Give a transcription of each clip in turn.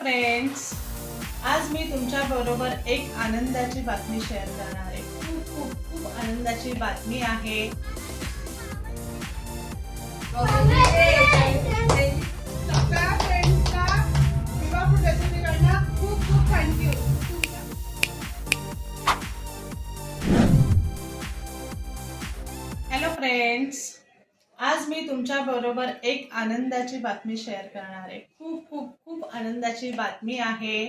Friends आज मी तुमच्या बरोबर एक आनंदाची बातमी शेअर करणार आहे. खूप खूप खूप आनंदाची बातमी आहे. खूप खूप थँक्यू हॅलो फ्रेंड्स आज मी तुमच्या बरोबर एक आनंदाची बातमी शेअर करणार आहे. खूप खूप खूप आनंदाची बातमी आहे.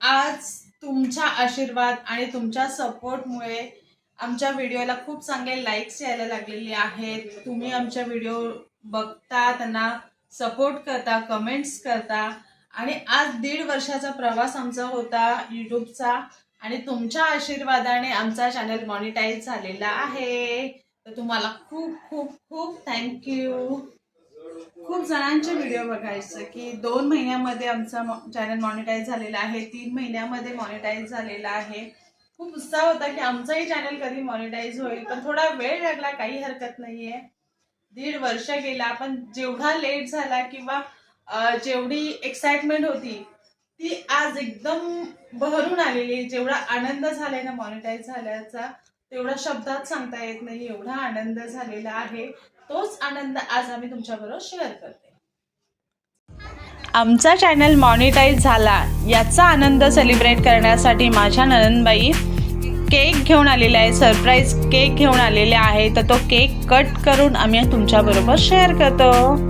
आज तुमच्या आशीर्वाद आणि तुमच्या सपोर्टमुळे आमच्या व्हिडिओला खूप चांगले लाईक्स यायला लागलेले आहेत. तुम्ही आमच्या व्हिडिओ बघता त्यांना सपोर्ट करता कमेंट्स करता. आणि आज दीड वर्षाचा प्रवास आमचा होता यूट्यूबचा आणि तुमच्या आशीर्वादाने आमचा चॅनल मॉनिटाईज झालेला आहे. तर तुम्हाला खूप खूप खूप थँक्यू खूप जणांचे व्हिडिओ बघायचं की दोन महिन्यामध्ये आमचा चॅनल मॉनिटाईज झालेला आहे तीन महिन्यामध्ये मॉनिटाईज झालेला आहे. खूप उत्साह होता की आमचंही चॅनल कधी मॉनिटाईज होईल पण थोडा वेळ लागला काही हरकत नाहीये. दीड वर्ष गेला पण जेवढा लेट झाला किंवा जेवढी एक्साइटमेंट होती ती आज एकदम बहरून आलेली जेवढा आनंद झालाय ना मॉनिटाईज झाल्याचा तेवढा शब्दात सांगता येत नाही एवढा आनंद झालेला आहे. तोच आनंद आज आम्ही तुमच्याबरोबर शेअर करते. आमचा चॅनल मॉनिटाईज झाला याचा आनंद सेलिब्रेट करण्यासाठी माझ्या ननंदबाई केक घेऊन आलेला आहे सरप्राईज केक घेऊन आलेले आहे तर तो केक कट करून आम्ही तुमच्याबरोबर शेअर करतो.